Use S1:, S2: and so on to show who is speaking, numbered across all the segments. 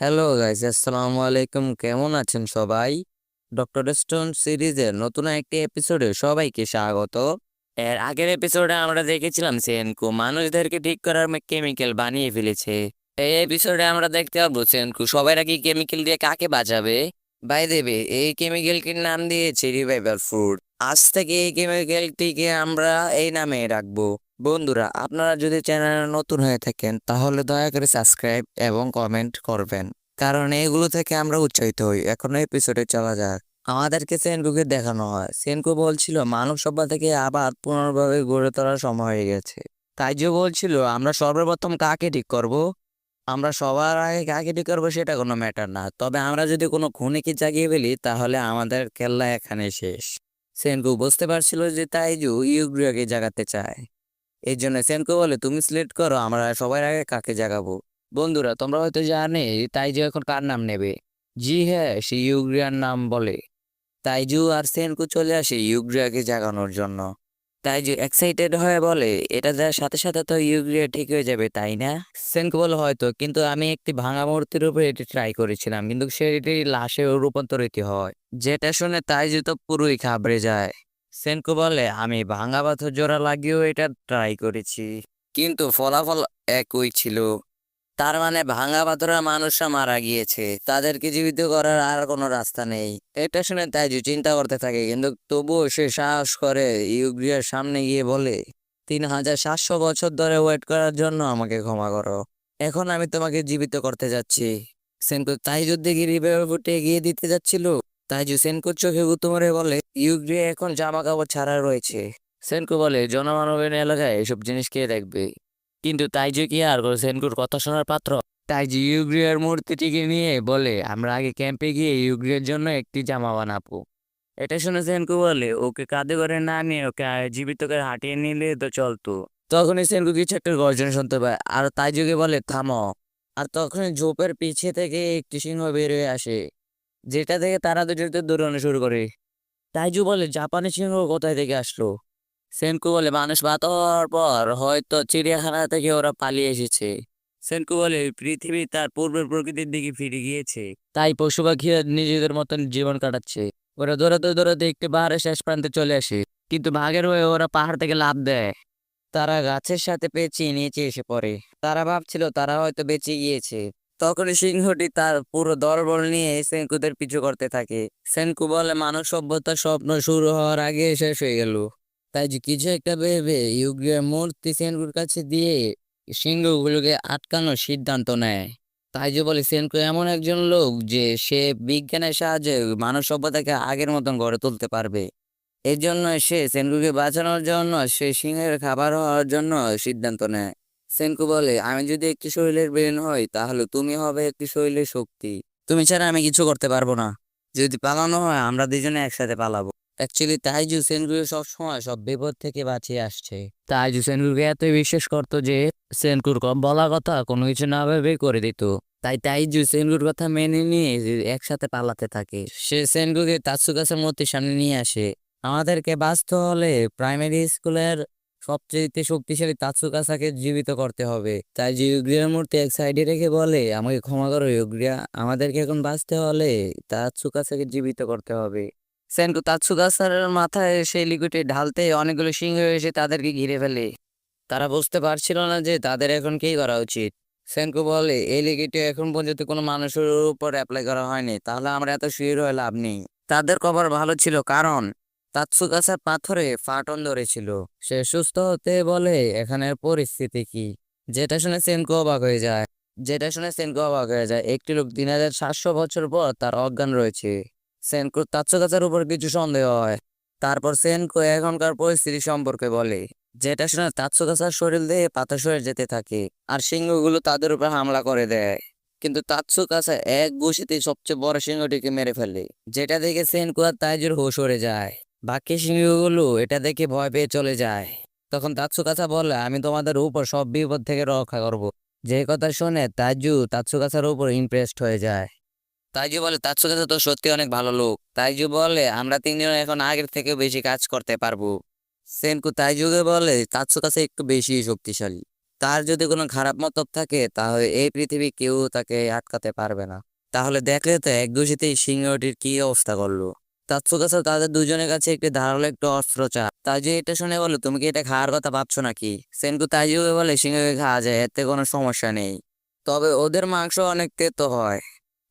S1: Hello guys আসসালামু আলাইকুম কেমন আছেন সবাই? ডক্টর স্টোন সিরিজের নতুন একটি এপিসোডে সবাইকে স্বাগত। এর আগের এপিসোডে আমরা দেখেছিলাম সেনকু মানুষদেরকে ঠিক করার কেমিক্যাল বানিয়ে ফেলেছে। এই এপিসোডে আমরা দেখতে পাবো সেনকু সবাই নাকি কেমিক্যাল দিয়ে কাকে বাঁচাবে? বাই দেবে এই কেমিক্যালটির নাম দিয়েছে রিভাইভাল ফুড আজ থেকে এই কেমিক্যালটিকে আমরা এই নামে রাখব। বন্ধুরা, আপনারা যদি চ্যানেলে নতুন হয়ে থাকেন, তাহলে দয়া করে সাবস্ক্রাইব এবং কমেন্ট করবেন। কারণ এগুলো থেকে আমরা উৎসাহিত হই। এখন এপিসোডে চলা যাক। আমাদেরকে সেনকুকে দেখানো হয়। সেনকু বলছিল, মানব সভ্যতা থেকে আবার পুনর্ভাবে গড়ে তোলার সময় হয়ে গেছে। তাই যে বলছিল, আমরা সর্বপ্রথম কাকে ঠিক করব? আমরা সবার আগে কাকে ঠিক করব সেটা কোনো ম্যাটার না। তবে আমরা যদি কোনো খুনিকে জাগিয়ে ফেলি, তাহলে আমাদের খেলা এখানে শেষ। সেনকু বুঝতে পারছিল যে তাইজু ইউগ্রিয়াকে জাগাতে চায়। এই জন্য সেনকো বলে, তুমি সিলেক্ট করো, আমরা সবার আগে কাকে জাগাবো? বন্ধুরা, তোমরা হয়তো জানে তাইজু এখন কার নাম নেবে? জি হ্যাঁ সে ইউগ্রিয়ার নাম বলে। তাইজু আর সেনকু চলে আসে ইউগ্রিয়াকে জাগানোর জন্য। তাইজু এক্সাইটেড হয়ে বলে, এটা দেওয়ার সাথে সাথে তো ইউগ্রিয়া ঠিক হয়ে যাবে, তাই না? সেনকু বলে, হয়তো, কিন্তু আমি একটি ভাঙা মূর্তির উপর এটি ট্রাই করেছিলাম, কিন্তু সেটি লাশে রূপান্তরিত হয়। যেটা শুনে তাইজু তো পুরোই ঘাবড়ে যায়। সেনকু বলে, আমি ভাঙা পাথর জোড়া লাগিয়েও এটা ট্রাই করেছি। কিন্তু ফলাফল একই ছিল। তার মানে ভাঙা পাথরের মানুষরা মারা গিয়েছে। তাদেরকে জীবিত করার আর কোনো রাস্তা নেই। এটা শুনে তাইজু চিন্তা করতে থাকে, কিন্তু তবুও সে সাহস করে ইউগ্রিয়ার সামনে গিয়ে বলে, তিন হাজার সাতশো বছর ধরে ওয়েট করার জন্য আমাকে ক্ষমা করো। এখন আমি তোমাকে জীবিত করতে যাচ্ছি। সেনকু তাইজুর দিকে রিভার ফুটে এগিয়ে দিতে যাচ্ছিল। তাইজু সেনকুর চোখে উত্তমরে বলে ইউগ্রিয়া এখন জামা কাপড় ছাড়া রয়েছে। সেনকু বলে, জনমানবের এলাকায় এসব জিনিস কে দেখবে? কিন্তু তাইজু কি আর করে সেনকুর কথা শোনার পাত্র? তাইজু ইউগ্রিয়ার মূর্তিটিকে নিয়ে বলে, আমরা আগে ক্যাম্পে গিয়ে ইউগ্রিয়ার জন্য একটি জামা বানাবো। এটা শুনে সেনকু বলে, ওকে কাঁধে করে না নিয়ে ওকে জীবিত করে হাঁটিয়ে নিলে তো চলতো। তখনই সেনকু কিছু একটা গর্জন শুনতে পায়, আর তাইজুকে বলে, থামো। আর তখন ঝোপের পিছে থেকে একটি সিংহ বের হয়ে আসে। যেটা থেকে তারা দুজনে দৌড়ানো শুরু করে। তাইজু বলে জাপানি সিংহ কোথায় থেকে আসলো? সেনকু বলে, মানুষ ভাত পর হয়তো চিড়িয়াখানা থেকে ওরা পালিয়ে এসেছে। সেনকু বলে, পৃথিবী তার পূর্বের প্রকৃতির দিকে ফিরে গিয়েছে। তাই পশু পাখিরা নিজেদের মতন জীবন কাটাচ্ছে। ওরা দৌড়াতে দৌড়াতে একটি পাহাড়ের শেষ প্রান্তে চলে আসে। কিন্তু ভাগের হয়ে ওরা পাহাড় থেকে লাফ দেয়। তারা গাছের সাথে পেঁচিয়ে নিচে এসে পড়ে। তারা ভাবছিল তারা হয়তো বেঁচে গিয়েছে। তখনই সিংহটি তার পুরো দলবল নিয়ে সেনকুদের পিছু করতে থাকে। সেনকু বলে, মানব সভ্যতার স্বপ্ন শুরু হওয়ার আগে শেষ হয়ে গেল। তাই যে কিছু একটা ভেবে ইউগ্রিয়ার মূর্তি সেনকুর কাছে দিয়ে সিংহগুলোকে আটকানোর সিদ্ধান্ত নেয়। তাই যে বলে, সেনকু এমন একজন লোক যে সে বিজ্ঞানের সাহায্যে মানব সভ্যতাকে আগের মতন গড়ে তুলতে পারবে। এর জন্য সে সেনকুকে বাঁচানোর জন্য, সে সিংহের খাবার হওয়ার জন্য সিদ্ধান্ত নেয়। সেনকু বলে, আমি যদি একটি শরীরের ব্রেন হই, তাহলে তুমি হবে একটি শরীরের শক্তি। তুমি ছাড়া আমি কিছু করতে পারব না। যদি পালানো হয়, আমরা দুজনে একসাথে পালাবো। অ্যাকচুয়ালি তাইজু সেনগুকে সবসময় সব বিপদ থেকে বাঁচিয়ে আসছে। তাইজু সেনগুকে এতই বিশ্বাস করতো যে সেনকুর বলা কথা কোনো কিছু না ভেবে করে দিত। তাই তাইজু সেনগুর কথা মেনে নিয়ে একসাথে পালাতে থাকে। সে সেনগুকে তাৎসুকাসের মূর্তির সামনে নিয়ে আসে। আমাদেরকে বাঁচতে হলে প্রাইমারি স্কুলের সবচেয়ে শক্তিশালী তাৎসুকাসাকে জীবিত করতে হবে। তাই যে ইউগ্রিয়ার মূর্তি এক সাইডে রেখে বলে, আমাকে ক্ষমা করো ইউগ্রিয়া আমাদেরকে এখন বাঁচতে হলে তাৎসুকাসাকে জীবিত করতে হবে। সেনকু তাৎসুকাসার মাথায় সেই লিকুইডে ঢালতে অনেকগুলো সিংহ এসে তাদেরকে ঘিরে ফেলে। তারা বুঝতে পারছিল না যে তাদের এখন কি করা উচিত। সেনকু বলে, এই লিকুইডটি এখন পর্যন্ত কোনো মানুষের উপর অ্যাপ্লাই করা হয়নি, তাহলে আমরা এত শিওর হয়ে লাভ নেই। তাদের কভার ভালো ছিল, কারণ তাৎসুকাসার পাথরে ফাটন ধরেছিল। সে সুস্থ হতে বলে, এখানের পরিস্থিতি কি? যেটা শুনে সেনকো অবাক হয়ে যায়। যেটা শুনে সেনকো অবাক হয়ে যায়, একটি লোক তিন হাজার সাতশো বছর পর তার অজ্ঞান রয়েছে। সেনকো তাৎসুকাসার উপর কিছু সন্দেহ হয়। তারপর সেনকো এখনকার পরিস্থিতি সম্পর্কে বলে, যেটা শুনে তাৎসুকাসার শরীর দিয়ে পাথর সরে যেতে থাকে, আর সিংহগুলো তাদের উপর হামলা করে দেয়। কিন্তু তাৎসুকাসা এক গুছিতে সবচেয়ে বড় সিংহটিকে মেরে ফেলে, যেটা দেখে সেনকো আর তাইজুর হুঁশ উড়ে যায়। বাকি সিংহগুলো এটা দেখে ভয় পেয়ে চলে যায়। তখন তাৎসুকাসা বলে, আমি তোমাদের উপর সব বিপদ থেকে রক্ষা করব। যে কথা শুনে তাজু তাৎসুকাসার উপর ইমপ্রেসড হয়ে যায়। তাইজু বলে তাৎসুকাসা তো সত্যি অনেক ভালো লোক। তাইজু বলে, আমরা তিনজন এখন আগের থেকে বেশি কাজ করতে পারব। সেনকু তাইজুকে বলে তাৎসুকাসা একটু বেশি শক্তিশালী। তার যদি কোনো খারাপ মতলব থাকে, তাহলে এই পৃথিবী কেউ তাকে আটকাতে পারবে না। তাহলে দেখলে তো এক দোষীতেই সিংহটির কি অবস্থা করল? তাৎসুকাসা তাদের দুজনের কাছে একটি ধারালো একটু অস্ত্র চা তাইজু এটা শুনে বলে, তুমি কি এটা খাওয়ার কথা ভাবছ নাকি? সেনকু তাইজুকে বলে সিংহকে খাওয়া যায়, এতে কোনো সমস্যা নেই। তবে ওদের মাংস অনেক তেতো হয়।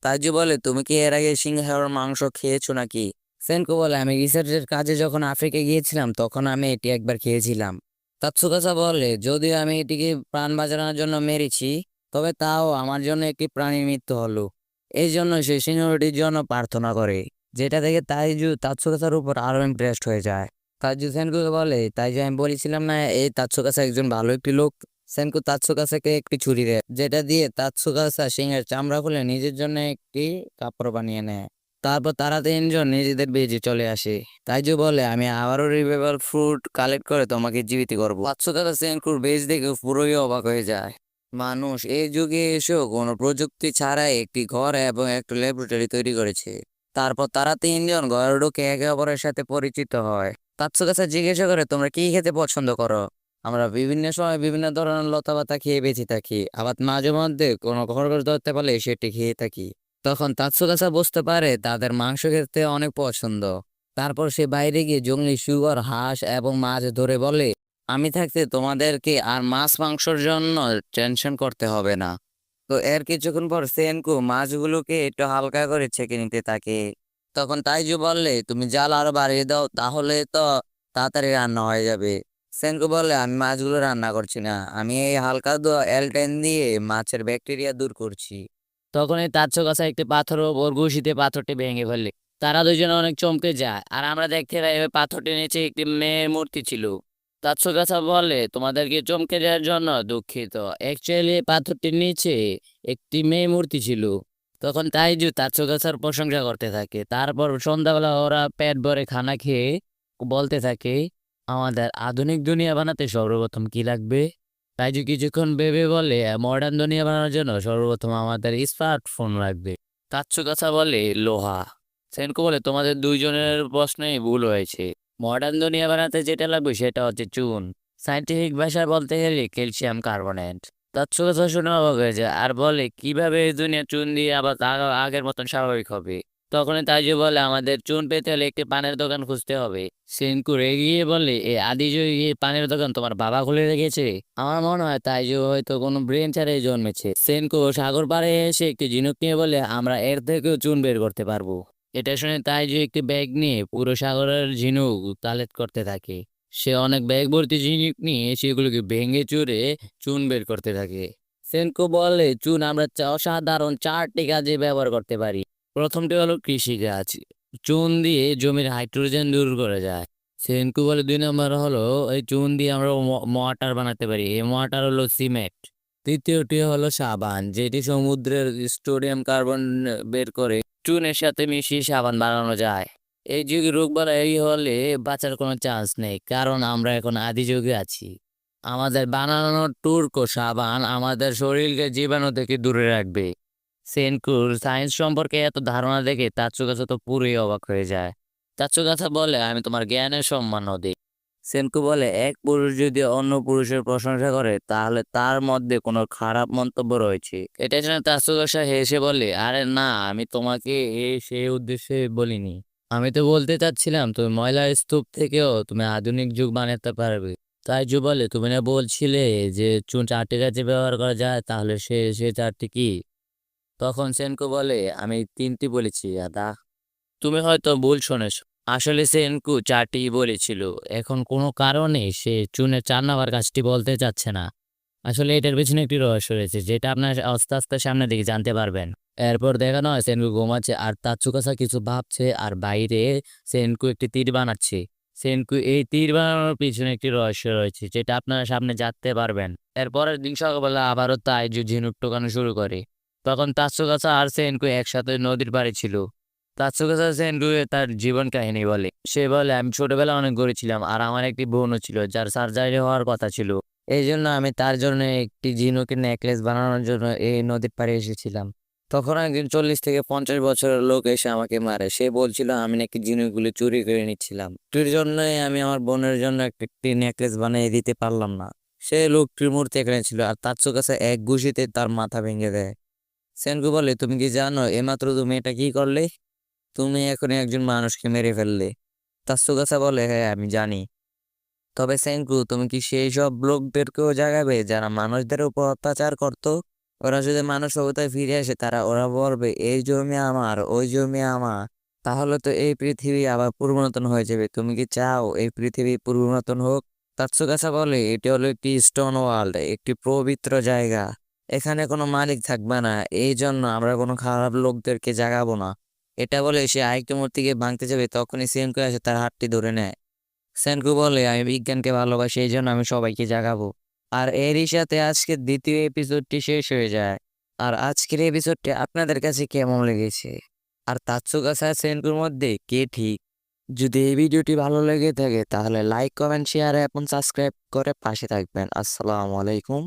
S1: তাইজু বলে, তুমি কি এর আগে সিংহের মাংস খেয়েছো নাকি? সেনকু বলে, আমি রিসার্চের কাজে যখন আফ্রিকা গিয়েছিলাম, তখন আমি এটি একবার খেয়েছিলাম। তাৎসুকাসা বলে, যদিও আমি এটিকে প্রাণ বাঁচানোর জন্য মেরেছি, তবে তাও আমার জন্য একটি প্রাণীর মৃত্যু হলো। এই জন্য সে সিংহটির জন্য প্রার্থনা করে। যেটা দেখে তাইজু তাৎসুকাসার উপর আরও ইমপ্রেসড হয়ে যায়। তাইজু সেনকুকে বলে তাই যে আমি বলেছিলাম না এই তাৎসুকাসা একজন ভালো একটি লোক। সেনকু তাৎসুকাসাকে একটি ছুরি দেয় যেটা দিয়ে তাৎসুকাসা সিংহের চামড়া খুলে নিজের জন্য একটি কাপড় বানিয়ে নেয়। তারপর তারা তিনজন নিজেদের বেজে চলে আসে। তাইজু বলে, আমি আবারও রিভেবল ফ্রুট কালেক্ট করে তোমাকে জীবিত করব। তাৎসুকাসা সেনকুর বেজ দেখে পুরোই অবাক হয়ে যায়। মানুষ এই যুগে এসেও কোনো প্রযুক্তি ছাড়াই একটি ঘর এবং একটি ল্যাবরেটরি তৈরি করেছে। তারপর তারা তিনজন ঘরে ঢুকে একে অপরের সাথে পরিচিত হয়। তাৎসুকাসা জিজ্ঞাসা করে, তোমরা কি খেতে পছন্দ করো? আমরা বিভিন্ন সময় বিভিন্ন ধরনের লতাপাতা খেয়ে বেঁচে থাকি, আবার মাঝে মধ্যে কোনো খরগোশ ধরতে পারলে সেটি খেয়ে থাকি। তখন তাৎসুকাসা বুঝতে পারে, তাদের মাংস খেতে অনেক পছন্দ। তারপর সে বাইরে গিয়ে জঙ্গলি শুগর হাঁস এবং মাছ ধরে বলে, আমি থাকতে তোমাদেরকে আর মাছ মাংসর জন্য টেনশন করতে হবে না। তো এর কিছুক্ষণ পর সেনকু মাছগুলোকে একটু হালকা করে ছেঁকে নিতে থাকে। তখন তাইজু বললে, তুমি জাল আরও বাড়িয়ে দাও, তাহলে তো তাড়াতাড়ি রান্না হয়ে যাবে। সেনকু বললে, আমি মাছগুলো রান্না করছি না, আমি এই হালকা এলটেন দিয়ে মাছের ব্যাকটেরিয়া দূর করছি। তখন এই তার কাছে একটি পাথর ওর ঘুষিতে পাথরটি ভেঙে ফেললে। তারা দুজনে অনেক চমকে যায়, আর আমরা দেখতে পাই পাথরটির নিচে একটি মেয়ের মূর্তি ছিল। তাৎসুকাসা বলে, তোমাদেরকে চমকে দেওয়ার জন্য দুঃখিত। অ্যাকচুয়ালি পাথরটির নিচে একটি মেয়ে মূর্তি ছিল। তখন তাইজু তাৎসুকাসার প্রশংসা করতে থাকে। তারপর সন্ধ্যাবেলা ওরা পেট ভরে খানা খেয়ে বলতে থাকে, আমাদের আধুনিক দুনিয়া বানাতে সর্বপ্রথম কি লাগবে? তাইজু কিছুক্ষণ ভেবে বলে, মডার্ন দুনিয়া বানানোর জন্য সর্বপ্রথম আমাদের স্মার্টফোন লাগবে। তাৎসুকাসা বলে, লোহা। সেনকো বলে, তোমাদের দুইজনের প্রশ্নেই ভুল হয়েছে। মডার্ন দুনিয়া বানাতে যেটা লাগবে সেটা হচ্ছে চুন। সাইন্টিফিক ভাষায় বলতে গেলে ক্যালসিয়াম কার্বনেট। তাৎসু কথা শুনে অবাক হয়ে যায় আর বলে, কীভাবে এই দুনিয়া চুন দিয়ে আবার আগের মতন স্বাভাবিক হবে? তখনই তাইজু বলে, আমাদের চুন পেতে হলে একটি পানের দোকান খুঁজতে হবে। সেনকু এগিয়ে বলে, এ আদি যুগে পানের দোকান তোমার বাবা খুলে রেখেছে? আমার মনে হয় তাইজু হয়তো কোনো ব্রেন ছাড়াই জন্মেছে। সেনকু সাগর পাড়ে এসে একটি ঝিনুক নিয়ে বলে, আমরা এর থেকেও চুন বের করতে পারব। এটা শুনে তাইজু একটি ব্যাগ নিয়ে পুরো সাগরের ঝিনুক কালেক্ট করতে থাকে। সে অনেক ব্যাগ ভর্তি ঝিনুক নিয়ে সেগুলোকে ভেঙে চুরে চুন বের করতে থাকে। সেনকো বলে, চুন আমরা অসাধারণ চারটি কাজে ব্যবহার করতে পারি। প্রথমটি হলো কৃষিকাজ চুন দিয়ে জমির হাইড্রোজেন দূর করে যায়। সেনকু বলে, দুই নম্বর হলো, এই চুন দিয়ে আমরা মোয়াটার বানাতে পারি। এই মোয়াটার হলো সিমেন্ট। তৃতীয়টি হলো সাবান, যেটি সমুদ্রের স্টোডিয়াম কার্বন বের করে চুনের সাথে মিশিয়ে সাবান বানানো যায়। এই যুগে এই হলে বাঁচার কোনো চান্স নেই, কারণ আমরা এখন আদি যুগে আছি। আমাদের বানানো টুর্কো সাবান আমাদের শরীরকে জীবাণু থেকে দূরে রাখবে। সেনকুর সায়েন্স সম্পর্কে এত ধারণা দেখে তাচ্চু কাছে তো পুরোই অবাক হয়ে যায়। তাচ্চু কাছে বলে, আমি তোমার জ্ঞানের সম্মান দিই সেনকু বলে, এক পুরুষ যদি অন্য পুরুষের প্রশংসা করে, তাহলে তার মধ্যে কোনো খারাপ মন্তব্য রয়েছে। এটা শুনে তাৎসুকাসা হেসে বলে, আরে না, আমি তোমাকে এ, সেই উদ্দেশ্যে বলিনি। আমি তো বলতে চাচ্ছিলাম, তুমি ময়লার স্তূপ থেকেও তুমি আধুনিক যুগ বানাতে পারবে। তাই যু বলে, তুমি না বলছিলে যে চুন চারটি কাজে ব্যবহার করা যায়, তাহলে সে সে চারটি কি? তখন সেনকু বলে, আমি তিনটি বলেছি দাদা তুমি হয়তো ভুল শুনেছ। আসলে সেনকু চারটি বলেছিল। এখন কোনো কারণে সে চুনের চার নাম্বার কাজটি বলতে চাচ্ছে না। আসলে এটার পেছনে একটি রহস্য রয়েছে, যেটা আপনার আস্তে আস্তে সামনে দিকে জানতে পারবেন। এরপর দেখানো হয় সেনকু ঘুমাচ্ছে আর তাচ্চুকাসা কিছু ভাবছে আর বাইরে সেনকু একটি তীর বানাচ্ছে। সেনকু এই তীর বানানোর পিছনে একটি রহস্য রয়েছে, যেটা আপনারা সামনে জানতে পারবেন। এরপরের দিন সকালবেলা আবারও তাই ঝিনুক টোকানো শুরু করে। তখন তার তাচ্চুকাসা আর সেনকু একসাথে নদীর পাড়ে ছিল। তাৎসুকাসা সেনকু তার জীবন কাহিনী বলে। সে বলে, আমি ছোটবেলা অনেক গরিব ছিলাম আর আমার একটি বোনও ছিল, যার সার্জারি হওয়ার কথা ছিল। এই জন্য আমি তার জন্য একটি ঝিনুকের নেকলেস বানানোর জন্য এই নদীর পাড়ে এসেছিলাম। তখন একদিন চল্লিশ থেকে পঞ্চাশ বছরের লোক এসে আমাকে মারে। সে বলছিল, আমি নাকি জিনিসগুলো চুরি করে নিচ্ছিলাম। চুরির জন্যই আমি আমার বোনের জন্য একটি নেকলেস বানিয়ে দিতে পারলাম না। সে লোকটির মূর্তি এখানে ছিল আর তার এক ঘুষিতে তার মাথা ভেঙে দেয়। সেনকু বলে, তুমি কি জানো এমাত্র তুমি এটা কি করলে? তুমি এখন একজন মানুষকে মেরে ফেললে। তাৎসুকাসা বলে হ্যাঁ আমি জানি। তবে সেনকু তুমি কি সেই সব লোকদেরকেও জাগাবে যারা মানুষদের উপর অত্যাচার করতো? ওরা যদি মানুষ সভ্যতায় ফিরে আসে, তারা ওরা বলবে, এই জমি আমার, ওই জমি আমার। তাহলে তো এই পৃথিবী আবার পরিবর্তন হয়ে যাবে। তুমি কি চাও এই পৃথিবী পরিবর্তন হোক? তাৎসুকাসা বলে, এটি হলো একটি স্টোন ওয়ার্ল্ড, একটি পবিত্র জায়গা। এখানে কোনো মালিক থাকবে না। এই জন্য আমরা কোনো খারাপ লোকদেরকে জাগাবো না। এটা বলে সে আরেকটি মূর্তিকে ভাঙতে যাবে, তখনই সেনকু এসে তার হাতটি ধরে নেয়। সেনকু বলে, আমি বিজ্ঞানকে ভালোবাসি, এই জন্য আমি সবাইকে জাগাবো। আর এরই সাথে আজকের দ্বিতীয় এপিসোডটি শেষ হয়ে যায়। আর আজকের এপিসোডটি আপনাদের কাছে কেমন লেগেছে? আর তাৎসুকাসা সেনকুর মধ্যে কে ঠিক? যদি এই ভিডিওটি ভালো লেগে থাকে, তাহলে লাইক, কমেন্ট, শেয়ার এবং সাবস্ক্রাইব করে পাশে থাকবেন। আসসালামু আলাইকুম।